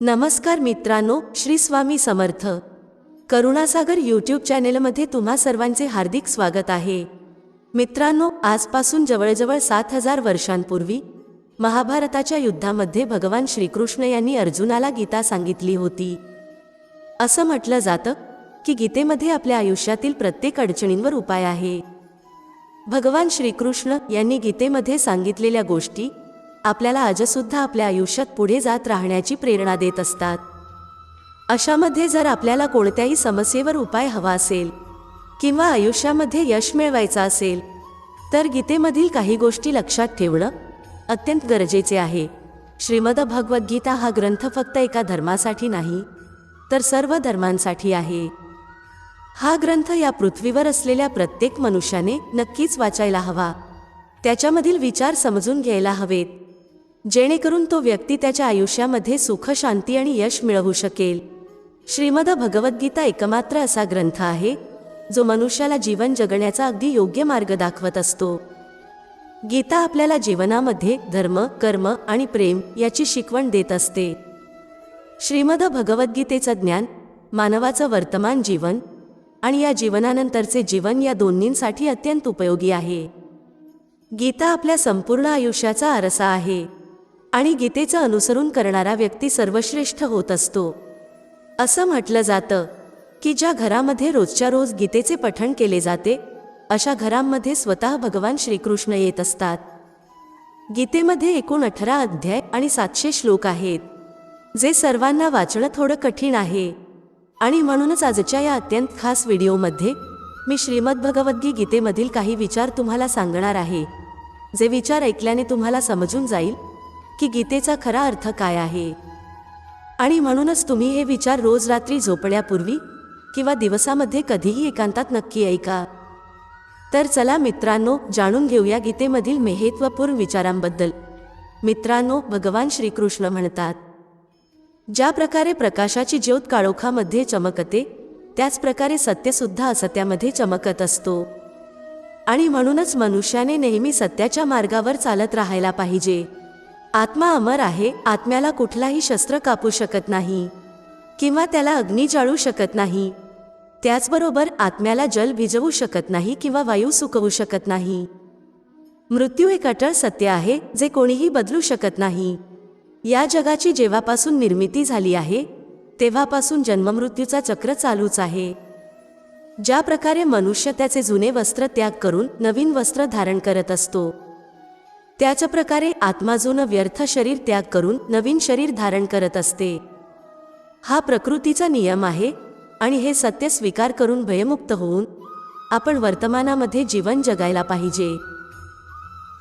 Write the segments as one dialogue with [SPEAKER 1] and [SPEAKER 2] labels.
[SPEAKER 1] नमस्कार मित्रांनो श्री स्वामी समर्थ. करुणासागर यूट्यूब चॅनेलमध्ये तुम्हा सर्वांचे हार्दिक स्वागत आहे. मित्रांनो आजपासून जवळजवळ सात हजार वर्षांपूर्वी महाभारताच्या युद्धामध्ये भगवान श्रीकृष्ण यांनी अर्जुनाला गीता सांगितली होती. असं म्हटलं जातं की गीतेमध्ये आपल्या आयुष्यातील प्रत्येक अडचणींवर उपाय आहे. भगवान श्रीकृष्ण यांनी गीतेमध्ये सांगितलेल्या गोष्टी आपल्याला आजसुद्धा आपल्या आयुष्यात पुढे जात राहण्याची प्रेरणा देत असतात. अशामध्ये जर आपल्याला कोणत्याही समस्येवर उपाय हवा असेल किंवा आयुष्यामध्ये यश मिळवायचं असेल तर गीतेमधील काही गोष्टी लक्षात ठेवणं अत्यंत गरजेचे आहे. श्रीमद भगवद्गीता हा ग्रंथ फक्त एका धर्मासाठी नाही तर सर्व धर्मांसाठी आहे. हा ग्रंथ या पृथ्वीवर असलेल्या प्रत्येक मनुष्याने नक्कीच वाचायला हवा. त्याच्यामधील विचार समजून घ्यायला हवेत. जेणेकरून तो व्यक्ती त्याच्या आयुष्यामध्ये सुख शांती आणि यश मिळवू शकेल. श्रीमद भगवद्गीता एकमात्र असा ग्रंथ आहे जो मनुष्याला जीवन जगण्याचा अगदी योग्य मार्ग दाखवत असतो. गीता आपल्याला जीवनामध्ये धर्म कर्म आणि प्रेम याची शिकवण देत असते. श्रीमद भगवद्गीतेचं ज्ञान मानवाचं वर्तमान जीवन आणि या जीवनानंतरचे जीवन या दोन्हींसाठी अत्यंत उपयोगी आहे. गीता आपल्या संपूर्ण आयुष्याचा आरसा आहे. आणि गीतेचं अनुसरून करणारा व्यक्ती सर्वश्रेष्ठ होत असतो. असं म्हटलं जातं की ज्या घरामध्ये रोजच्या रोज गीतेचे पठण केले जाते अशा घरांमध्ये स्वतः भगवान श्रीकृष्ण येत असतात. गीतेमध्ये एकूण अठरा अध्याय आणि सातशे श्लोक आहेत जे सर्वांना वाचणं थोडं कठीण आहे. आणि म्हणूनच आजच्या या अत्यंत खास व्हिडिओमध्ये मी श्रीमद भगवद्गी गीतेमधील काही विचार तुम्हाला सांगणार आहे जे विचार ऐकल्याने तुम्हाला समजून जाईल की गीतेचा खरा अर्थ काय आहे? आणि म्हणूनच तुम्ही हे विचार रोज रात्री झोपण्यापूर्वी किंवा दिवसामध्ये कधीही एकांतात नक्की ऐका. तर चला मित्रांनो जाणून घेऊया गीतेमधील मेहेत्वपूर्ण विचारांबद्दल. मित्रांनो भगवान श्रीकृष्ण म्हणतात ज्या प्रकारे प्रकाशाची ज्योत काळोखामध्ये चमकते त्याचप्रकारे सत्यसुद्धा असत्यामध्ये चमकत असतो. आणि म्हणूनच मनुष्याने नेहमी सत्याच्या मार्गावर चालत राहायला पाहिजे. आत्मा अमर आहे आत्म्याला कुठलाही शस्त्र कापू शकत नाही किंवा त्याला अग्नी जाळू शकत नाही. त्याचबरोबर आत्म्याला जल भिजवू शकत नाही किंवा वायू सुकवू शकत नाही. मृत्यू एक अटळ सत्य आहे जे कोणीही बदलू शकत नाही. या जगाची जेव्हापासून निर्मिती झाली आहे तेव्हापासून जन्ममृत्यूचा चक्र चालूच आहे. ज्या प्रकारे मनुष्य त्याचे जुने वस्त्र त्याग करून नवीन वस्त्र धारण करत असतो त्याच प्रकारे आत्मा जुनं व्यर्थ शरीर त्याग करून नवीन शरीर धारण करत असते. हा प्रकृतीचा नियम आहे आणि हे सत्य स्वीकार करून भयमुक्त होऊन आपण वर्तमानामध्ये जीवन जगायला पाहिजे.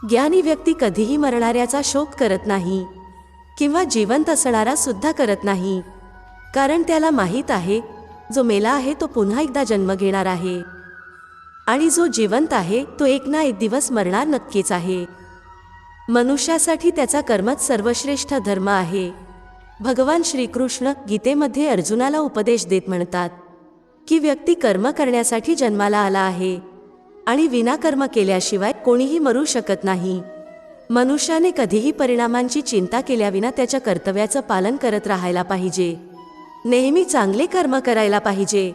[SPEAKER 1] ज्ञानी व्यक्ती कधीही मरणाऱ्याचा शोक करत नाही किंवा जिवंत असणारा सुद्धा करत नाही. कारण त्याला माहीत आहे जो मेला आहे तो पुन्हा एकदा जन्म घेणार आहे. आणि जो जिवंत आहे तो एक ना एक दिवस मरणार नक्कीच आहे. मनुष्यासाठी त्याचा कर्मच सर्वश्रेष्ठ धर्म आहे. भगवान श्रीकृष्ण गीतेमध्ये अर्जुनाला उपदेश देत म्हणतात की व्यक्ती कर्म करण्यासाठी जन्माला आला आहे आणि विनाकर्म केल्याशिवाय कोणीही मरू शकत नाही. मनुष्याने कधीही परिणामांची चिंता केल्याविना त्याच्या कर्तव्याचं पालन करत राहायला पाहिजे. नेहमी चांगले कर्म करायला पाहिजे.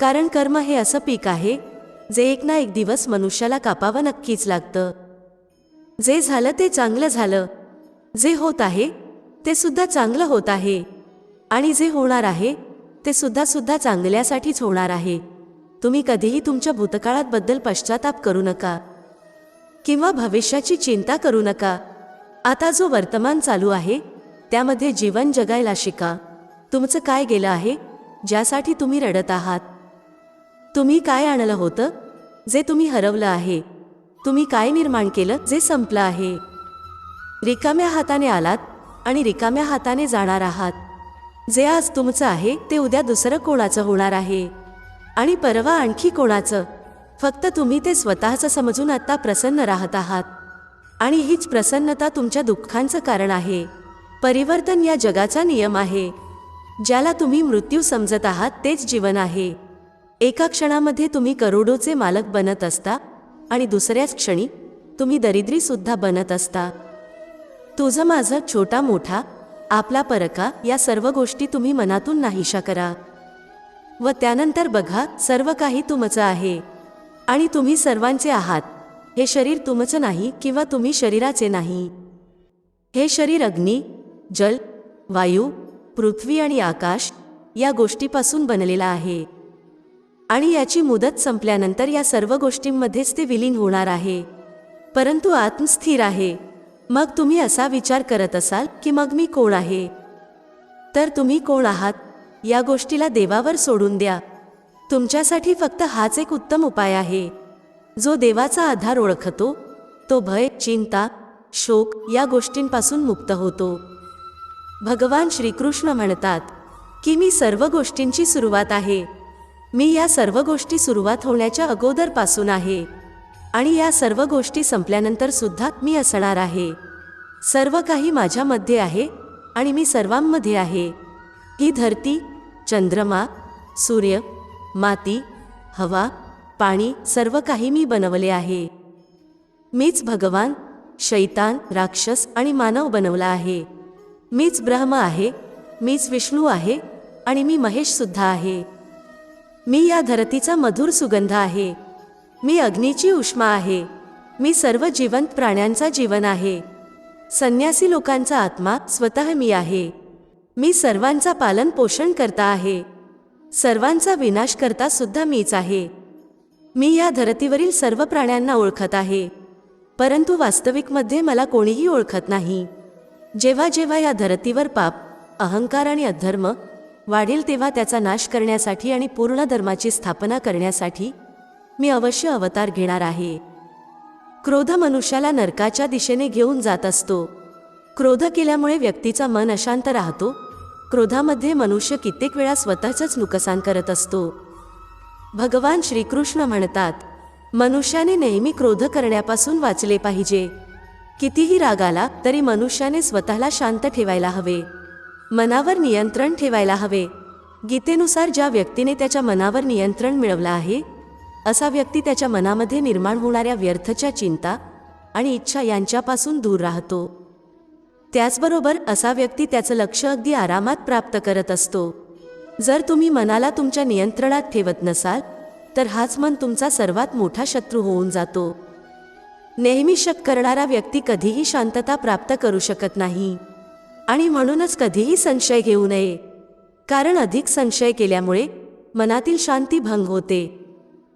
[SPEAKER 1] कारण कर्म हे असं पीक आहे जे एक ना एक दिवस मनुष्याला कापावं नक्कीच लागतं. जे झालं ते चांगलं झालं. जे होत आहे ते सुद्धा चांगलं होत आहे. आणि जे होणार आहे ते सुद्धा सुद्धा चांगल्यासाठीच होणार आहे. तुम्ही कधीही तुमच्या भूतकाळात बद्दल पश्चाताप करू नका. किंवा भविष्याची चिंता करू नका. आता जो वर्तमान चालू आहे त्यामध्ये जीवन जगायला शिका. तुमचं काय गेलं आहे ज्यासाठी तुम्ही रडत आहात? तुम्ही काय आणलं होतं जे तुम्ही हरवलं आहे? तुम्ही काय निर्माण केलं जे संपलं आहे? रिकाम्या हाताने आलात आणि रिकाम्या हाताने जाणार आहात. जे आज तुमचं आहे ते उद्या दुसरं कोणाचं होणार आहे? आणि परवा आणखी कोणाचं? फक्त तुम्ही ते स्वतःचं समजून आत्ता प्रसन्न राहत आहात. आणि हीच प्रसन्नता तुमच्या दुःखांचं कारण आहे. परिवर्तन या जगाचा नियम आहे. ज्याला तुम्ही मृत्यू समजत आहात तेच जीवन आहे. एका क्षणामध्ये तुम्ही करोडोचे मालक बनत असता आणि दुसऱ्याच क्षणी तुम्ही दरिद्रीसुद्धा बनत असता. तुझं माझं छोटा मोठा आपला परका या सर्व गोष्टी तुम्ही मनातून नाहीशा करा. व त्यानंतर बघा सर्व काही तुमचं आहे. आणि तुम्ही सर्वांचे आहात. हे शरीर तुमचं नाही किंवा तुम्ही शरीराचे नाही. हे शरीर अग्नी जल वायू पृथ्वी आणि आकाश या गोष्टीपासून बनलेला आहे. आणि याची मुदत संपल्यानंतर या सर्व गोष्टींमध्येच ते विलीन होणार आहे. परंतु आत्मस्थिर आहे. मग तुम्ही असा विचार करत असाल की मग मी कोण आहे? तर तुम्ही कोण आहात? या गोष्टीला देवावर सोडून द्या. तुमच्यासाठी फक्त हाच एक उत्तम उपाय आहे. जो देवाचा आधार ओळखतो तो भय चिंता शोक या गोष्टींपासून मुक्त होतो. भगवान श्रीकृष्ण म्हणतात की मी सर्व गोष्टींची सुरुवात आहे. मी या सर्व गोष्टी सुरुवात होण्याच्या अगोदरपासून आहे. आणि या सर्व गोष्टी संपल्यानंतर सुद्धा मी असणार आहे. सर्व काही माझ्यामध्ये आहे आणि मी सर्वांमध्ये आहे. ही धरती चंद्रमा सूर्य माती हवा पाणी सर्व काही मी बनवले आहे. मीच भगवान शैतान राक्षस आणि मानव बनवला आहे. मीच ब्रह्म आहे मीच विष्णू आहे आणि मी महेशसुद्धा आहे. मी या धरतीचा मधुर सुगंध आहे. मी अग्नीची उष्मा आहे. मी सर्व जिवंत प्राण्यांचा जीवन आहे. संन्यासी लोकांचा आत्मा स्वतः मी आहे. मी सर्वांचा पालन पोषण करता आहे. सर्वांचा विनाश करता सुद्धा मीच आहे. मी या धरतीवरील सर्व प्राण्यांना ओळखत आहे. परंतु वास्तविकमध्ये मला कोणीही ओळखत नाही. जेव्हा जेव्हा या धरतीवर पाप अहंकार आणि अधर्म वाढेल तेव्हा त्याचा नाश करण्यासाठी आणि पूर्ण धर्माची स्थापना करण्यासाठी मी अवश्य अवतार घेणार आहे. क्रोध मनुष्याला नरकाच्या दिशेने घेऊन जात असतो. क्रोध केल्यामुळे व्यक्तीचा मन अशांत राहतो. क्रोधामध्ये मनुष्य कित्येक वेळा स्वतःचंच नुकसान करत असतो. भगवान श्रीकृष्ण म्हणतात मनुष्याने नेहमी क्रोध करण्यापासून वाचले पाहिजे. कितीही राग आला तरी मनुष्याने स्वतःला शांत ठेवायला हवे. मनावर नियंत्रण ठेवायला हवे. गीतेनुसार ज्या व्यक्तीने त्याच्या मनावर नियंत्रण मिळवलं आहे असा व्यक्ती त्याच्या मनामध्ये निर्माण होणाऱ्या व्यर्थच्या चिंता आणि इच्छा यांच्यापासून दूर राहतो. त्याचबरोबर असा व्यक्ती त्याचं लक्ष अगदी आरामात प्राप्त करत असतो. जर तुम्ही मनाला तुमच्या नियंत्रणात ठेवत नसाल तर हाच मन तुमचा सर्वात मोठा शत्रू होऊन जातो. नेहमी शक करणारा व्यक्ती कधीही शांतता प्राप्त करू शकत नाही. आणि म्हणूनच कधीही संशय घेऊ नये. कारण अधिक संशय केल्यामुळे मनातील शांती भंग होते.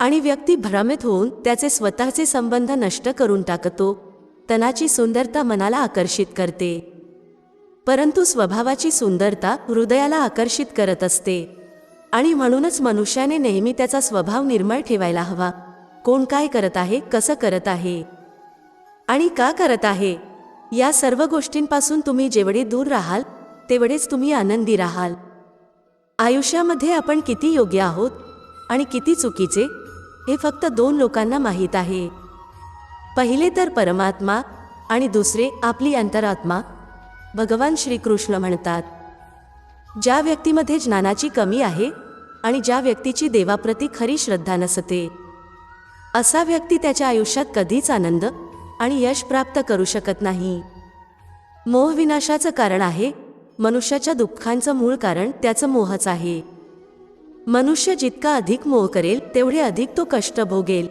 [SPEAKER 1] आणि व्यक्ती भ्रमित होऊन त्याचे स्वतःचे संबंध नष्ट करून टाकतो. तनाची सुंदरता मनाला आकर्षित करते. परंतु स्वभावाची सुंदरता हृदयाला आकर्षित करत असते. आणि म्हणूनच मनुष्याने नेहमी त्याचा स्वभाव निर्मळ ठेवायला हवा. कोण काय करत आहे कसं करत आहे? आणि का करत आहे? या सर्व गोष्टींपासून तुम्ही जेवढे दूर राहाल तेवढेच तुम्ही आनंदी राहाल. आयुष्यामध्ये आपण किती योग्य आहोत आणि किती चुकीचे हे फक्त दोन लोकांना माहीत आहे. पहिले तर परमात्मा आणि दुसरे आपली अंतरात्मा भगवान श्रीकृष्ण म्हणतात. ज्या व्यक्तीमध्ये ज्ञानाची कमी आहे आणि ज्या व्यक्तीची देवाप्रती खरी श्रद्धा नसते. असा व्यक्ती त्याच्या आयुष्यात कधीच आनंद आणि यश प्राप्त करू शकत नाही. मोहविनाशाचं कारण आहे मनुष्याच्या दुःखांचं मूळ कारण त्याचं मोहच आहे. मनुष्य जितका अधिक मोह करेल तेवढे अधिक तो कष्ट भोगेल.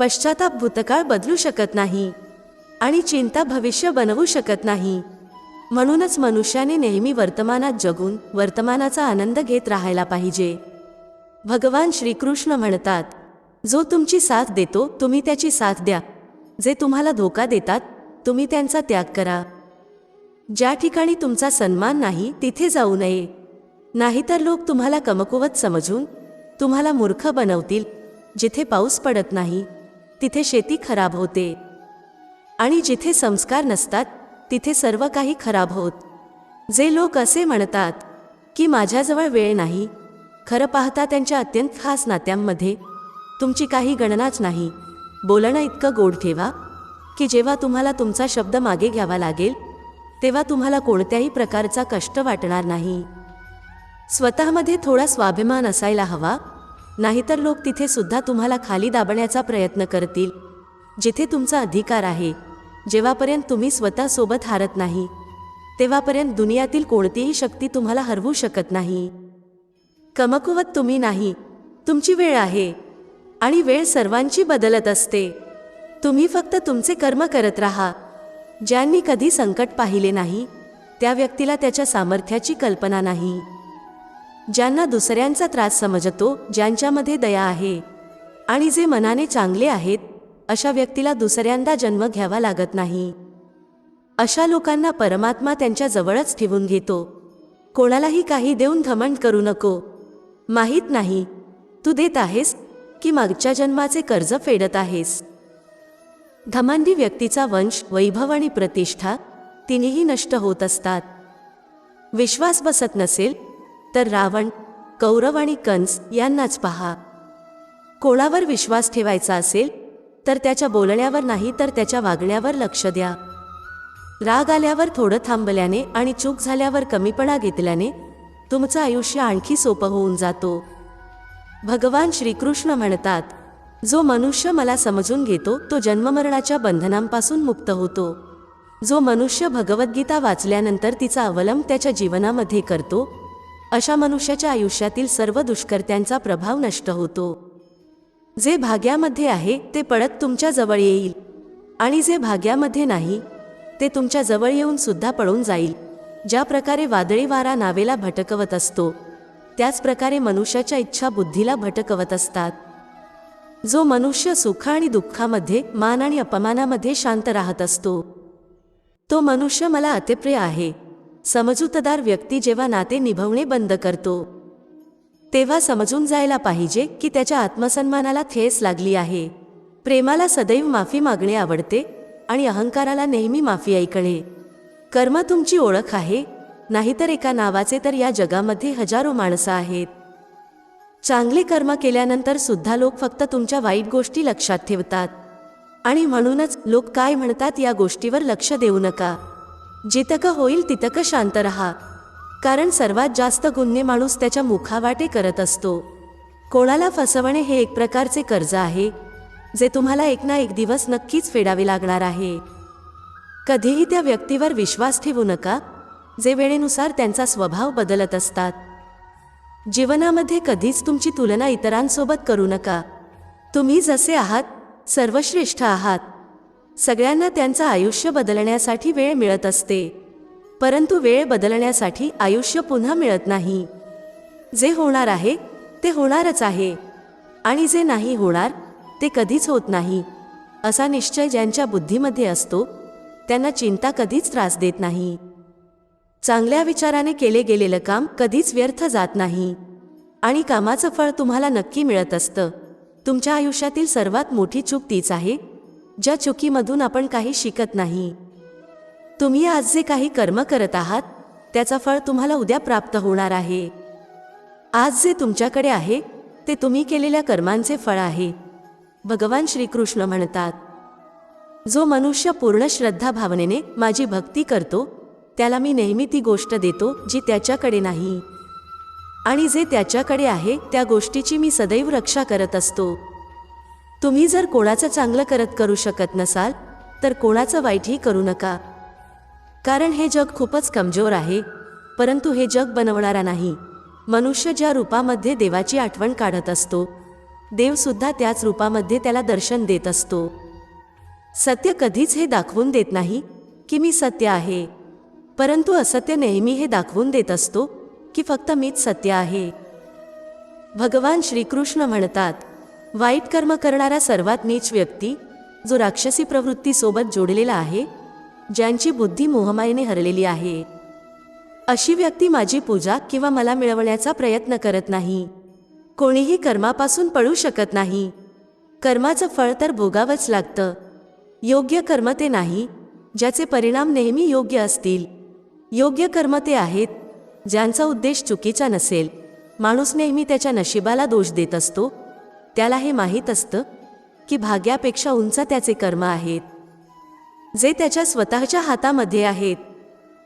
[SPEAKER 1] पश्चाताप भूतकाळ बदलू शकत नाही आणि चिंता भविष्य बनवू शकत नाही. म्हणूनच मनुष्याने नेहमी वर्तमानात जगून वर्तमानाचा आनंद घेत राहायला पाहिजे. भगवान श्रीकृष्ण म्हणतात जो तुमची साथ देतो तुम्ही त्याची साथ द्या. जे तुम्हाला धोका देतात तुम्ही त्यांचा त्याग करा. ज्या ठिकाणी तुमचा सन्मान नाही तिथे जाऊ नये. नाहीतर लोक तुम्हाला कमकुवत समजून तुम्हाला मूर्ख बनवतील. जिथे पाऊस पडत नाही तिथे शेती खराब होते. आणि जिथे संस्कार नसतात तिथे सर्व काही खराब होत. जे लोक असे म्हणतात की माझ्याजवळ वेळ नाही. खरं पाहता त्यांच्या अत्यंत खास नात्यांमध्ये तुमची काही गणनाच नाही. बोलणं इतकं गोड ठेवा की जेव्हा तुम्हाला तुमचा शब्द मागे घ्यावा लागेल तेव्हा तुम्हाला कोणत्याही प्रकारचा कष्ट वाटणार नाही. स्वतःमध्ये थोडा स्वाभिमान असायला हवा नाहीतर लोक तिथे सुद्धा तुम्हाला खाली दाबण्याचा प्रयत्न करतील. जिथे तुमचा अधिकार आहे जेव्हापर्यंत तुम्ही स्वतःसोबत हारत नाही तेव्हापर्यंत दुनियातील कोणतीही शक्ती तुम्हाला हरवू शकत नाही. कमकुवत तुम्ही नाही तुमची वेळ आहे. आणि वेळ सर्वांची बदलत असते. तुम्ही फक्त तुमचे कर्म करत राहा. ज्यांनी कधी संकट पाहिले नाही त्या व्यक्तीला त्याच्या सामर्थ्याची कल्पना नाही. ज्यांना दुसऱ्यांचा त्रास समजतो ज्यांच्यामध्ये दया आहे आणि जे मनाने चांगले आहेत अशा व्यक्तीला दुसऱ्यांदा जन्म घ्यावा लागत नाही. अशा लोकांना परमात्मा त्यांच्या जवळच ठेवून घेतो. कोणालाही काही देऊन घमंड करू नको. माहीत नाही तू देत आहेस की मागच्या जन्माचे कर्ज फेडत आहेस. घमंडी व्यक्तीचा वंश वैभव आणि प्रतिष्ठा तिन्ही नष्ट होत असतात. विश्वास बसत नसेल तर रावण कौरव आणि कंस यांनाच पहा. कोणावर विश्वास ठेवायचा असेल तर त्याच्या बोलण्यावर नाही तर त्याच्या वागण्यावर लक्ष द्या. राग आल्यावर थोडं थांबल्याने आणि चूक झाल्यावर कमीपणा घेतल्याने तुमचं आयुष्य आणखी सोपं होऊन जातो. भगवान श्रीकृष्ण म्हणतात जो मनुष्य मला समजून घेतो तो जन्ममरणाच्या बंधनांपासून मुक्त होतो. जो मनुष्य भगवद्गीता वाचल्यानंतर तिचा अवलंब त्याच्या जीवनामध्ये करतो अशा मनुष्याच्या आयुष्यातील सर्व दुष्कर्त्यांचा प्रभाव नष्ट होतो. जे भाग्यामध्ये आहे ते पडत तुमच्या जवळ येईल. आणि जे भाग्यामध्ये नाही ते तुमच्या जवळ येऊन सुद्धा पळून जाईल. ज्या प्रकारे वादळी वारा नावेला भटकवत असतो त्याचप्रकारे मनुष्याच्या इच्छा बुद्धीला भटकवत असतात. जो मनुष्य सुख आणि दुःखामध्ये मान आणि अपमानामध्ये शांत राहत असतो. तो मनुष्य मला अतिप्रिय आहे. समजूतदार व्यक्ती जेव्हा नाते निभवणे बंद करतो. तेव्हा समजून जायला पाहिजे की त्याच्या आत्मसन्मानाला ठेस लागली आहे. प्रेमाला सदैव माफी मागणे आवडते आणि अहंकाराला नेहमी माफी ऐकणे. कर्म तुमची ओळख आहे. नाहीतर एका नावाचे तर या जगामध्ये हजारो माणसं आहेत. चांगले कर्म केल्यानंतर सुद्धा लोक फक्त तुमच्या वाईट गोष्टी लक्षात ठेवतात. आणि म्हणूनच लोक काय म्हणतात या गोष्टीवर लक्ष देऊ नका. जितकं होईल तितकं शांत रहा. कारण सर्वात जास्त गुन्हे माणूस त्याच्या मुखावाटे करत असतो. कोणाला फसवणे हे एक प्रकारचे कर्ज आहे जे तुम्हाला एक ना एक दिवस नक्कीच फेडावे लागणार आहे. कधीही त्या व्यक्तीवर विश्वास ठेवू नका जे वेळेनुसार त्यांचा स्वभाव बदलत असतात. जीवनामध्ये कधीच तुमची तुलना इतरांसोबत करू नका. तुम्ही जसे आहात सर्वश्रेष्ठ आहात. सगळ्यांना त्यांचं आयुष्य बदलण्यासाठी वेळ मिळत असते. परंतु वेळ बदलण्यासाठी आयुष्य पुन्हा मिळत नाही. जे होणार आहे ते होणारच आहे. आणि जे नाही होणार ते कधीच होत नाही. असा निश्चय ज्यांच्या बुद्धीमध्ये असतो त्यांना चिंता कधीच त्रास देत नाही. चांगल्या विचाराने केले गेलेलं काम कधीच व्यर्थ जात नाही. आणि कामाचं फळ तुम्हाला नक्की मिळत असतं. तुमच्या आयुष्यातील सर्वात मोठी चूक तीच आहे ज्या चुकीमधून आपण काही शिकत नाही. तुम्ही आज जे काही कर्म करत आहात त्याचा फळ तुम्हाला उद्या प्राप्त होणार आहे. आज जे तुमच्याकडे आहे ते तुम्ही केलेल्या कर्मांचे फळ आहे. भगवान श्रीकृष्ण म्हणतात जो मनुष्य पूर्ण श्रद्धा भावनेने माझी भक्ती करतो त्याला मी नेहमी ती गोष्ट देतो जी त्याच्याकडे नाही. आणि जे त्याच्याकडे आहे त्या गोष्टीची मी सदैव रक्षा करत असतो. तुम्ही जर कोणाचं चांगलं करत करू शकत नसाल तर कोणाचं वाईटही करू नका. कारण हे जग खूपच कमजोर आहे परंतु हे जग बनवणारा नाही. मनुष्य ज्या रूपामध्ये देवाची आठवण काढत असतो देवसुद्धा त्याच रूपामध्ये त्याला दर्शन देत असतो. सत्य कधीच हे दाखवून देत नाही की मी सत्य आहे. परंतु असत्य नेहमी हे दाखवून देत असतो की फक्त मीच सत्य आहे. भगवान श्रीकृष्ण म्हणतात वाईट कर्म करणारा सर्वात नीच व्यक्ती जो राक्षसी प्रवृत्तीसोबत जोडलेला आहे ज्यांची बुद्धी मोहमायेने हरलेली आहे. अशी व्यक्ती माझी पूजा किंवा मला मिळवण्याचा प्रयत्न करत नाही. कोणीही कर्मापासून पळू शकत नाही. कर्माचं फळ तर भोगावंच लागतं. योग्य कर्म ते नाही ज्याचे परिणाम नेहमी योग्य असतील. योग्य कर्म ते आहेत ज्यांचा उद्देश चुकीचा नसेल. माणूस नेहमी त्याच्या नशिबाला दोष देत असतो. त्याला हे माहीत असतं की भाग्यापेक्षा उंच त्याचे कर्म आहेत. जे त्याच्या स्वतःच्या हातामध्ये आहेत.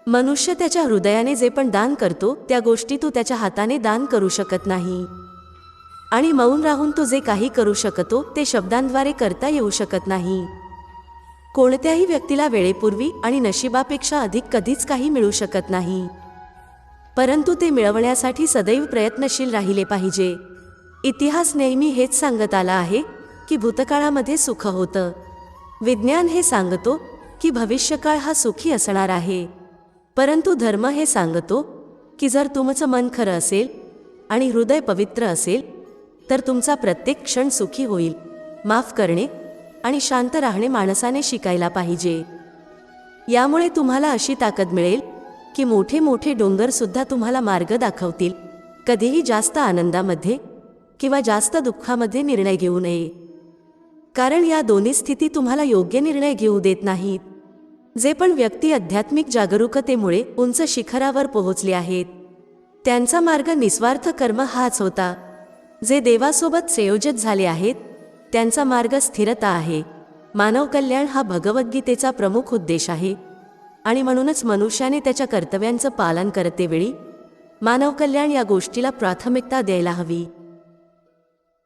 [SPEAKER 1] मनुष्य त्याच्या हृदयाने जे पण दान करतो त्या गोष्टी तू त्याच्या हाताने दान करू शकत नाही. आणि मौन राहून तू जे काही करू शकतो ते शब्दांद्वारे करता येऊ शकत नाही. कोणत्याही व्यक्तीला वेळेपूर्वी आणि नशिबापेक्षा अधिक कधीच काही मिळू शकत नाही. परंतु ते मिळवण्यासाठी सदैव प्रयत्नशील राहिले पाहिजे. इतिहास नेहमी हेच सांगत आला आहे की भूतकाळामध्ये सुख होतं. विज्ञान हे सांगतो की भविष्यकाळ हा सुखी असणार आहे. परंतु धर्म हे सांगतो की जर तुमचं मन खरं असेल आणि हृदय पवित्र असेल तर तुमचा प्रत्येक क्षण सुखी होईल. माफ करणे आणि शांत राहणे माणसाने शिकायला पाहिजे. यामुळे तुम्हाला अशी ताकद मिळेल की मोठे मोठे डोंगरसुद्धा तुम्हाला मार्ग दाखवतील. कधीही जास्त आनंदामध्ये किंवा जास्त दुःखामध्ये निर्णय घेऊ नये. कारण या दोन्ही स्थिती तुम्हाला योग्य निर्णय घेऊ देत नाहीत. जे पण व्यक्ती आध्यात्मिक जागरूकतेमुळे उंच शिखरावर पोहोचले आहेत त्यांचा मार्ग निस्वार्थ कर्म हाच होता. जे देवासोबत संयोजित झाले आहेत त्यांचा मार्ग स्थिरता आहे. मानव कल्याण हा भगवद्गीतेचा प्रमुख उद्देश आहे. आणि म्हणूनच मनुष्याने त्याच्या कर्तव्यांचं पालन करतेवेळी मानव कल्याण या गोष्टीला प्राथमिकता द्यायला हवी.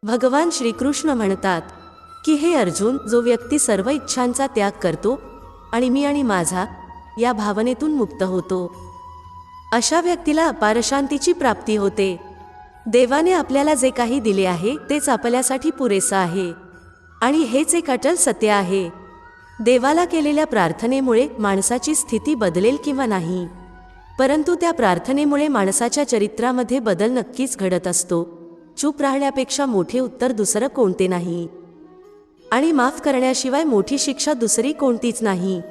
[SPEAKER 1] भगवान श्रीकृष्ण म्हणतात की हे अर्जुन जो व्यक्ती सर्व इच्छांचा त्याग करतो आणि मी आणि माझा या भावनेतून मुक्त होतो. अशा व्यक्तीला अपारशांतीची प्राप्ती होते. देवाने आपल्याला जे काही दिले आहे तेच आपल्यासाठी पुरेसं आहे. आणि हेच एक अटल सत्य आहे. देवाला केलेल्या प्रार्थनेमुळे माणसाची स्थिती बदलेल किंवा नाही. परंतु त्या प्रार्थनेमुळे माणसाच्या चरित्रामध्ये बदल नक्कीच घडत असतो. चूप राहण्यापेक्षा मोठे उत्तर दुसरं कोणते नाही? आणि माफ करण्याशिवाय मोठी शिक्षा दुसरी कोणतीच नाही.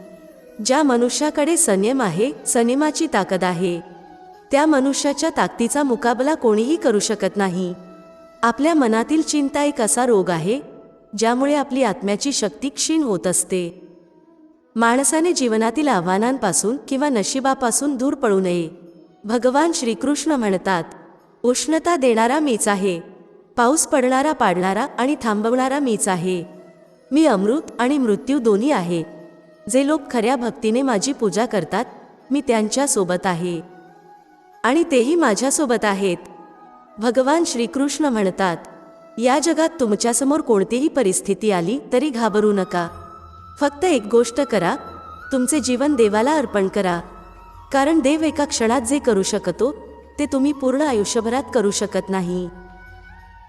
[SPEAKER 1] ज्या मनुष्याकडे संयम आहे संयमाची ताकद आहे. त्या मनुष्याच्या ताकदीचा मुकाबला कोणीही करू शकत नाही. आपल्या मनातील चिंता एक असा रोग आहे ज्यामुळे आपली आत्म्याची शक्ती क्षीण होत असते. माणसाने जीवनातील आव्हानांपासून किंवा नशिबापासून दूर पडू नये. भगवान श्रीकृष्ण म्हणतात उष्णता देणारा मीच आहे पाऊस पडणारा पाडणारा आणि थांबवणारा मीच आहे. मी अमृत आणि मृत्यू दोन्ही आहे. जे लोक खऱ्या भक्तीने माझी पूजा करतात मी त्यांच्यासोबत आहे. आणि तेही माझ्यासोबत आहेत. भगवान श्रीकृष्ण म्हणतात या जगात तुमच्यासमोर कोणतीही परिस्थिती आली तरी घाबरू नका. फक्त एक गोष्ट करा तुमचे जीवन देवाला अर्पण करा. कारण देव एका क्षणात जे करू शकतो ते तुम्ही पूर्ण आयुष्यभरात करू शकत नाही.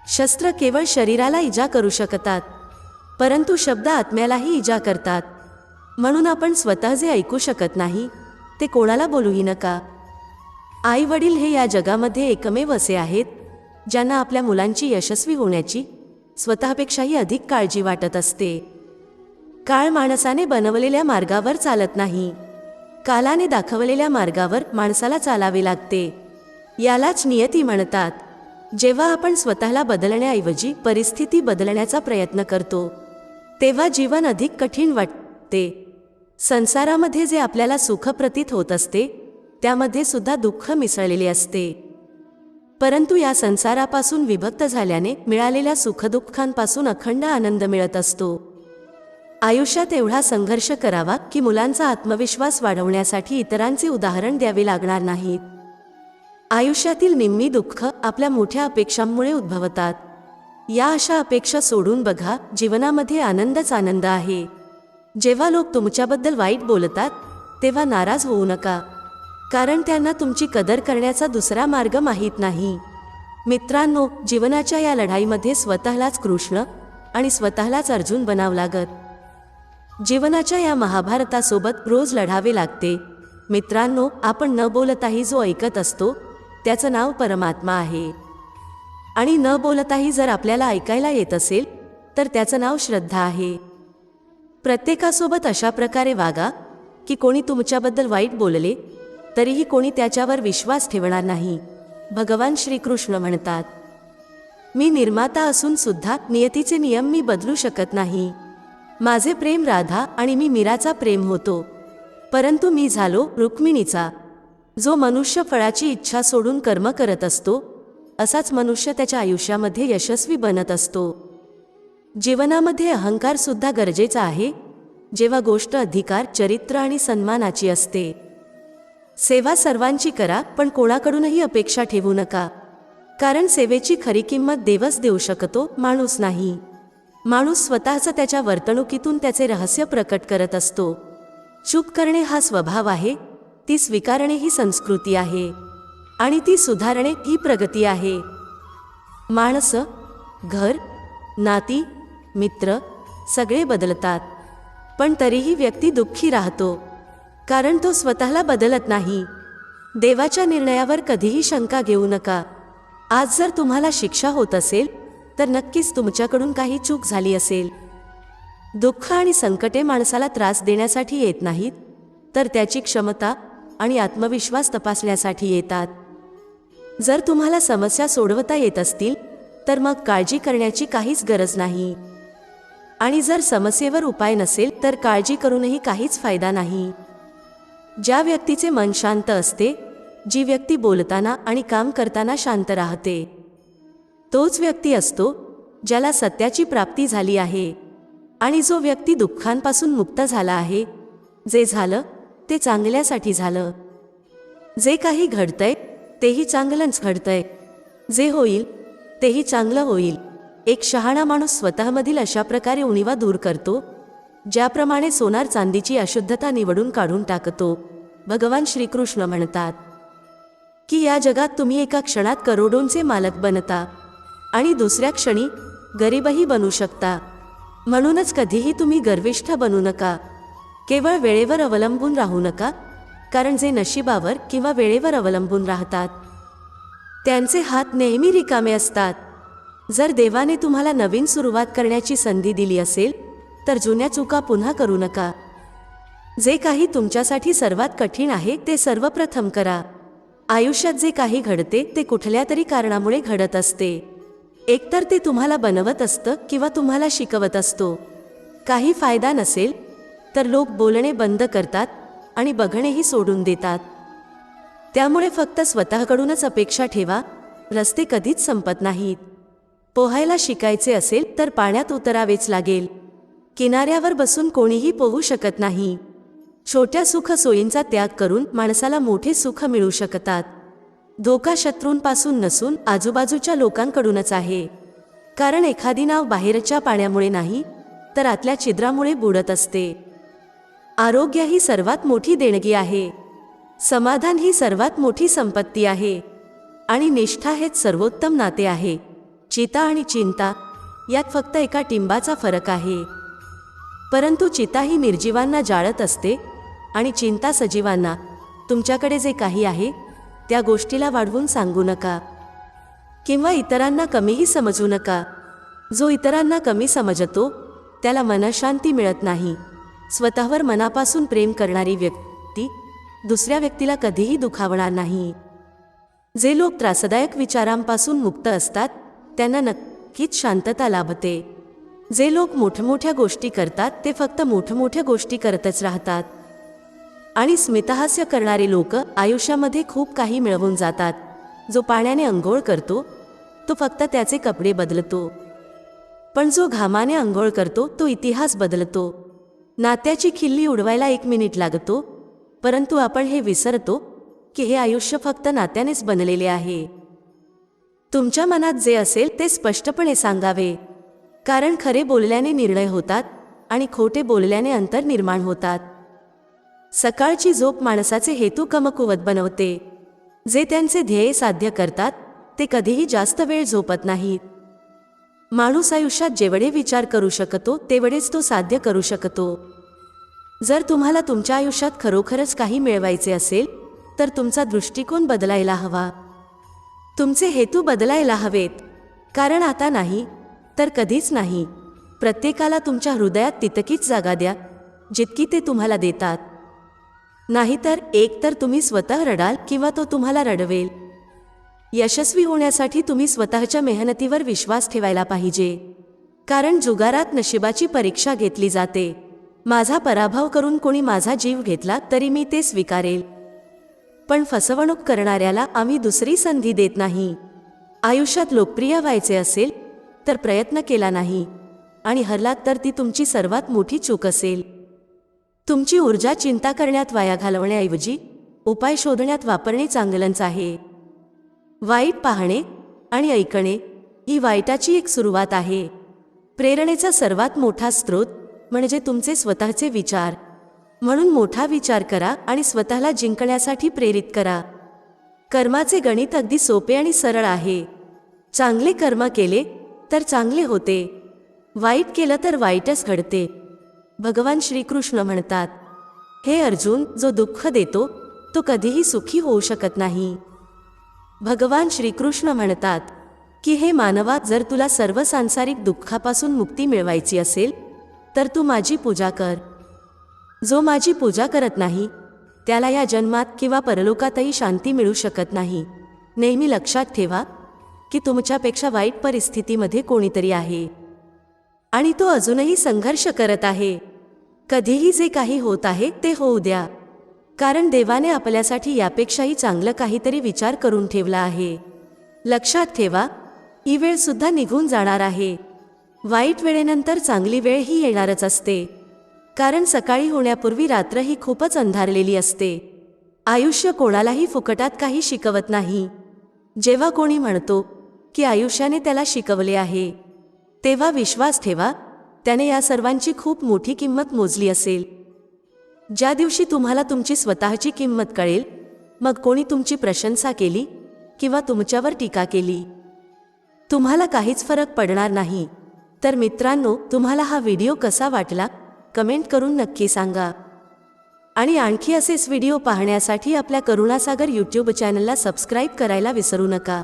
[SPEAKER 1] शस्त्र केवळ शरीराला इजा करू शकतात परंतु शब्द आत्म्यालाही इजा करतात. म्हणून आपण स्वतः जे ऐकू शकत नाही ते कोणाला बोलूही नका. आई वडील हे या जगामध्ये एकमेव असे आहेत ज्यांना आपल्या मुलांची यशस्वी होण्याची स्वतःपेक्षाही अधिक काळजी वाटत असते. काळ माणसाने बनवलेल्या मार्गावर चालत नाही. कालाने दाखवलेल्या मार्गावर माणसाला चालावे लागते. यालाच नियती म्हणतात. जेव्हा आपण स्वतःला बदलण्याऐवजी परिस्थिती बदलण्याचा प्रयत्न करतो तेव्हा जीवन अधिक कठीण वाटते. संसारामध्ये जे आपल्याला सुख प्रतीत होत असते त्यामध्ये सुद्धा दुःख मिसळलेले असते. परंतु या संसारापासून विभक्त झाल्याने मिळालेल्या सुखदुःखांपासून अखंड आनंद मिळत असतो. आयुष्यात एवढा संघर्ष करावा की मुलांचा आत्मविश्वास वाढवण्यासाठी इतरांचे उदाहरण द्यावे लागणार नाहीत. आयुष्यातील निम्मी दुःख आपल्या मोठ्या अपेक्षांमुळे उद्भवतात. या अशा अपेक्षा सोडून बघा जीवनामध्ये आनंदच आनंद आहे. जेव्हा लोक तुमच्याबद्दल वाईट बोलतात तेव्हा नाराज होऊ नका. कारण त्यांना तुमची कदर करण्याचा दुसरा मार्ग माहीत नाही. मित्रांनो जीवनाच्या या लढाईमध्ये स्वतःलाच कृष्ण आणि स्वतःलाच अर्जुन बनावं लागत. जीवनाच्या या महाभारतासोबत रोज लढावे लागते. मित्रांनो आपण न बोलताही जो ऐकत असतो त्याचं नाव परमात्मा आहे. आणि न बोलताही जर आपल्याला ऐकायला येत असेल तर त्याचं नाव श्रद्धा आहे. प्रत्येकासोबत अशा प्रकारे वागा की कोणी तुमच्याबद्दल वाईट बोलले तरीही कोणी त्याच्यावर विश्वास ठेवणार नाही. भगवान श्रीकृष्ण म्हणतात मी निर्माता असून सुद्धा नियतीचे नियम मी बदलू शकत नाही. माझे प्रेम राधा आणि मी मीराचा प्रेम होतो. परंतु मी झालो रुक्मिणीचा जो मनुष्य फळाची इच्छा सोडून कर्म करत असतो असाच मनुष्य त्याच्या आयुष्यामध्ये यशस्वी बनत असतो. जीवनामध्ये अहंकारसुद्धा गरजेचा आहे जेव्हा गोष्ट अधिकार चरित्र आणि सन्मानाची असते. सेवा सर्वांची करा पण कोणाकडूनही अपेक्षा ठेवू नका. कारण सेवेची खरी किंमत देवच देऊ शकतो माणूस नाही. माणूस स्वतःचं त्याच्या वर्तणुकीतून त्याचे रहस्य प्रकट करत असतो. चूक करणे हा स्वभाव आहे ती स्वीकारणे ही संस्कृती आहे आणि ती सुधारणे ही प्रगती आहे. माणसं घर नाती मित्र सगळे बदलतात. पण तरीही व्यक्ती दुःखी राहतो. कारण तो स्वतःला बदलत नाही. देवाच्या निर्णयावर कधीही शंका घेऊ नका. आज जर तुम्हाला शिक्षा होत असेल तर नक्कीच तुमच्याकडून काही चूक झाली असेल. दुःख आणि संकटे माणसाला त्रास देण्यासाठी येत नाहीत तर त्याची क्षमता आणि आत्मविश्वास तपासण्यासाठी येतात. जर तुम्हाला समस्या सोडवता येत असतील तर मग काळजी करण्याची काहीच गरज नाही. आणि जर समस्येवर उपाय नसेल तर काळजी करूनही काहीच फायदा नाही. ज्या व्यक्तीचे मन शांत असते जी व्यक्ती बोलताना आणि काम करताना शांत राहते. तोच व्यक्ती असतो ज्याला सत्याची प्राप्ती झाली आहे आणि जो व्यक्ती दुःखांपासून मुक्त झाला आहे जे झालं ते चांगल्यासाठी झालं. जे काही घडतंय तेही चांगलंच घडतंय. जे होईल तेही चांगलं होईल. एक शहाणा माणूस स्वतःमधील अशा प्रकारे उणीवा दूर करतो ज्याप्रमाणे सोनार चांदीची अशुद्धता निवडून काढून टाकतो भगवान श्रीकृष्ण म्हणतात की या जगात तुम्ही एका क्षणात करोडोंचे मालक बनता आणि दुसऱ्या क्षणी गरीबही बनू शकता. म्हणूनच कधीही तुम्ही गर्विष्ठ बनू नका. केवळ वेळेवर अवलंबून राहू नका कारण जे नशिबावर किंवा वेळेवर अवलंबून राहतात त्यांचे हात नेहमी रिकामे असतात. जर देवाने तुम्हाला नवीन सुरुवात करण्याची संधी दिली असेल तर जुन्या चुका पुन्हा करू नका. जे काही तुमच्यासाठी सर्वात कठीण आहे ते सर्वप्रथम करा. आयुष्यात जे काही घडते ते कुठल्या तरी कारणामुळे घडत असते. एकतर ते तुम्हाला बनवत असतं किंवा तुम्हाला शिकवत असतो. काही फायदा नसेल तर लोक बोलणे बंद करतात आणि बघणेही सोडून देतात. त्यामुळे फक्त स्वतःकडूनच अपेक्षा ठेवा रस्ते कधीच संपत नाहीत. पोहायला शिकायचे असेल तर पाण्यात उतरावेच लागेल. किनाऱ्यावर बसून कोणीही पोहू शकत नाही. छोट्या सुख सोयींचा त्याग करून माणसाला मोठे सुख मिळू शकतात. धोका शत्रूंपासून नसून आजूबाजूच्या लोकांकडूनच आहे. कारण एखादी नाव बाहेरच्या पाण्यामुळे नाही तर आतल्या छिद्रामुळे बुडत असते. आरोग्य ही सर्वात मोठी देणगी आहे. समाधान ही सर्वात मोठी संपत्ती आहे. आणि निष्ठा हेच सर्वोत्तम नाते आहे. चिता आणि चिंता यात फक्त एका टिंबाचा फरक आहे. परंतु चिता ही निर्जीवांना जाळत असते आणि चिंता सजीवांना तुमच्याकडे जे काही आहे त्या गोष्टीला वाढवून सांगू नका. किंवा इतरांना कमीही समजू नका. जो इतरांना कमी समजतो त्याला मनशांती मिळत नाही. स्वतःवर मनापासून प्रेम करणारी व्यक्ती दुसऱ्या व्यक्तीला कधीही दुखावणार नाही. जे लोक त्रासदायक विचारांपासून मुक्त असतात त्यांना नक्कीच शांतता लाभते. जे लोक मोठमोठ्या गोष्टी करतात ते फक्त मोठमोठ्या गोष्टी करतच राहतात. आणि स्मितहास्य करणारे लोक आयुष्यामध्ये खूप काही मिळवून जातात. जो पाण्याने अंघोळ करतो तो फक्त त्याचे कपडे बदलतो. पण जो घामाने अंघोळ करतो तो इतिहास बदलतो. नात्याची खिल्ली उडवायला एक मिनिट लागतो परंतु आपण हे विसरतो की हे आयुष्य फक्त नात्यानेच बनलेले आहे. तुमच्या मनात जे असेल ते स्पष्टपणे सांगावे. कारण खरे बोलल्याने निर्णय होतात आणि खोटे बोलल्याने अंतर निर्माण होतात. सकाळची झोप माणसाचे हेतू कमकुवत बनवते. जे त्यांचे ध्येय साध्य करतात ते कधीही जास्त वेळ झोपत नाहीत. माणूस आयुष्यात जेवढे विचार करू शकतो तेवढेच तो साध्य करू शकतो. जर तुम्हाला तुमच्या आयुष्यात खरोखरच काही मिळवायचे असेल तर तुमचा दृष्टिकोन बदलायला हवा. तुमचे हेतू बदलायला हवेत. कारण आता नाही तर कधीच नाही. प्रत्येकाला तुमच्या हृदयात तितकीच जागा द्या जितकी ते तुम्हाला देतात. नाहीतर एक तर तुम्ही स्वतः रडाल किंवा तो तुम्हाला रडवेल. यशस्वी होण्यासाठी तुम्ही स्वतःच्या मेहनतीवर विश्वास ठेवायला पाहिजे. कारण जुगारात नशिबाची परीक्षा घेतली जाते. माझा पराभव करून कोणी माझा जीव घेतला तरी मी ते स्वीकारेल. पण फसवणूक करणाऱ्याला आम्ही दुसरी संधी देत नाही. आयुष्यात लोकप्रिय व्हायचे असेल तर प्रयत्न केला नाही आणि हरलात तर ती तुमची सर्वात मोठी चूक असेल. तुमची ऊर्जा चिंता करण्यात वाया घालवण्याऐवजी उपाय शोधण्यात वापरणे चांगलंच आहे. वाईट पाहणे आणि ऐकणे ही वाईटाची एक सुरुवात आहे. प्रेरणेचा सर्वात मोठा स्रोत म्हणजे तुमचे स्वतःचे विचार. म्हणून मोठा विचार करा आणि स्वतःला जिंकण्यासाठी प्रेरित करा. कर्माचे गणित अगदी सोपे आणि सरळ आहे. चांगले कर्म केले तर चांगले होते. वाईट केलं तर वाईटच घडते. भगवान श्रीकृष्ण म्हणतात हे अर्जुन जो दुःख देतो तो कधीही सुखी होऊ शकत नाही. भगवान श्रीकृष्ण म्हणतात की हे मानवा जर तुला सर्व सांसारिक दुःखापासून मुक्ती मिळवायची असेल तर तू माझी पूजा कर. जो माझी पूजा करत नाही त्याला या जन्मात किंवा परलोकातही शांती मिळू शकत नाही. नेहमी लक्षात ठेवा की तुमच्यापेक्षा वाईट परिस्थितीमध्ये कोणीतरी आहे. आणि तो अजूनही संघर्ष करत आहे. कधीही जे काही होत आहे ते होऊ द्या. कारण देवाने आपल्यासाठी यापेक्षाही चांगलं काहीतरी विचार करून ठेवला आहे. लक्षात ठेवा ही वेळसुद्धा निघून जाणार आहे. वाईट वेळेनंतर चांगली वेळ ही येणारच असते. कारण सकाळी होण्यापूर्वी रात्र ही खूपच अंधारलेली असते. आयुष्य कोणालाही फुकटात काही शिकवत नाही. जेव्हा कोणी म्हणतो की आयुष्याने त्याला शिकवले आहे. तेव्हा विश्वास ठेवा त्याने या सर्वांची खूप मोठी किंमत मोजली असेल. ज्या दिवशी तुम्हाला तुमची स्वतःची किंमत कळेल मग कोणी तुमची प्रशंसा केली किंवा तुमच्यावर टीका केली. तुम्हाला काहीच फरक पडणार नाही. तर मित्रांनो तुम्हाला हा व्हिडिओ कसा वाटला कमेंट करून नक्की सांगा. आणि आणखी असेच व्हिडिओ पाहण्यासाठी आपल्या करुणासागर यूट्यूब चॅनलला सबस्क्राईब करायला विसरू नका.